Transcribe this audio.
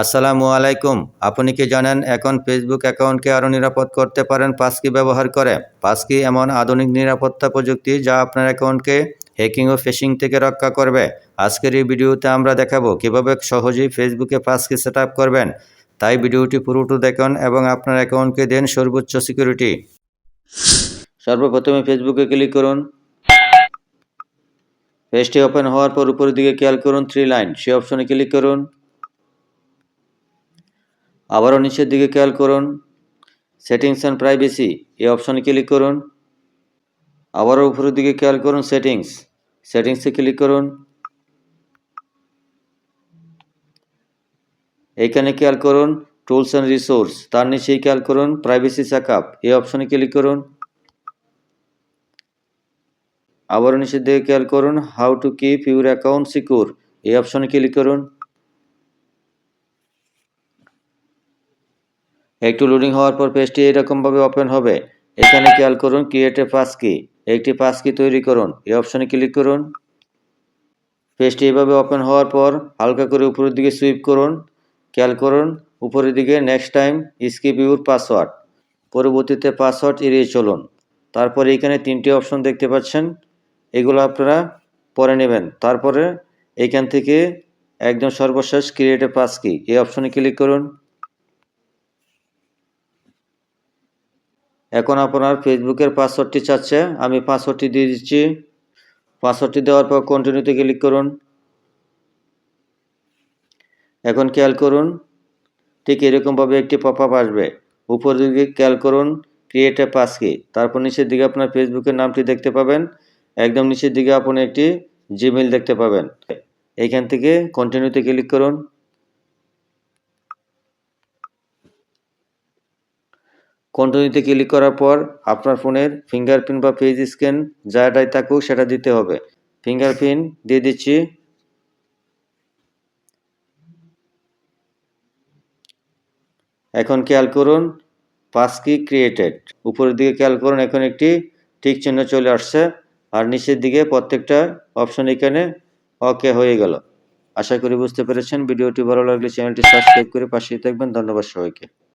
আসসালামু আলাইকুম। আপনি কি জানেন এখন ফেসবুক অ্যাকাউন্টকে আরও নিরাপদ করতে পারেন পাসকি ব্যবহার করে? পাসকি এমন আধুনিক নিরাপত্তা প্রযুক্তি যা আপনার অ্যাকাউন্টকে হ্যাকিং ও ফিশিং থেকে রক্ষা করবে। আজকের এই ভিডিওতে আমরা দেখাবো কীভাবে সহজেই ফেসবুকে পাসকি সেট করবেন। তাই ভিডিওটি পুরোটো দেখুন এবং আপনার অ্যাকাউন্টকে দেন সর্বোচ্চ সিকিউরিটি সর্বপ্রথমে ফেসবুকে ক্লিক করুন। পেজটি ওপেন হওয়ার পর উপরের দিকে খেয়াল করুন থ্রি লাইন সেই অপশনে ক্লিক করুন। আবারও নিচের দিকে খেয়াল করুন। সেটিংস অ্যান্ড প্রাইভেসি, এই অপশনে ক্লিক করুন। আবারও উপরের দিকে খেয়াল করুন সেটিংস। সেটিংসে ক্লিক করুন। এইখানে খেয়াল করুন টুলস অ্যান্ড রিসোর্স, তার নিচেই খেয়াল করুন প্রাইভেসি চেকআপ, এই অপশনে ক্লিক করুন। আবারও নিচের দিকে খেয়াল করুন how to keep your account secure, এই অপশনে ক্লিক করুন। একটু লোডিং হওয়ার পর পেজটি এরকমভাবে ওপেন হবে। এখানে খেয়াল করুন ক্রিয়েট পাস কি একটি পাস কি তৈরি করুন। এই অপশনে ক্লিক করুন। পেজটি এভাবে ওপেন হওয়ার পর হালকা করে উপরের দিকে সুইপ করুন। খেয়াল করুন, উপরের দিকে next time skip your password পরবর্তীতে পাসওয়ার্ড এড়িয়ে চলুন। তারপরে এখানে তিনটি অপশন দেখতে পাচ্ছেন। এগুলো আপনারা পরে নেবেন। তারপরে এখান থেকে একদম সর্বশেষ ক্রিয়েট পাস কি এই অপশনে ক্লিক করুন। এখন আপনার ফেসবুকের পাসওয়ার্ডটি চাচ্ছে, আমি পাসওয়ার্ডটি দিয়ে দিচ্ছি। পাসওয়ার্ডটি দেওয়ার পর কন্টিনিউতে ক্লিক করুন। এখন খেয়াল করুন, ঠিক এরকমভাবে একটি পপ আপ আসবে। উপর দিকে খেয়াল করুন ক্রিয়েট এ পাস কি তারপর নিচের দিকে আপনার ফেসবুকের নামটি দেখতে পাবেন। একদম নিচের দিকে আপনি একটি জিমেল দেখতে পাবেন। এইখান থেকে কন্টিনিউতে ক্লিক করুন। কন্টিনিউতে ক্লিক করার পর আপনার ফোনের ফিঙ্গারপ্রিন্ট বা ফেস স্ক্যান যাটাই থাকুক সেটা দিতে হবে। ফিঙ্গারপ্রিন্ট দিয়ে দিচ্ছি। এখন খেয়াল করুন, পাস কি ক্রিয়েটেড উপরের দিকে খেয়াল করুন, এখন একটি ঠিক চিহ্ন চলে আসছে আর নিচের দিকে প্রত্যেকটা অপশন এখানে ওকে হয়ে গেল। আশা করি বুঝতে পেরেছেন। ভিডিওটি ভালো লাগলে চ্যানেলটি সাবস্ক্রাইব করে পাশেই থাকবেন। ধন্যবাদ সবাইকে।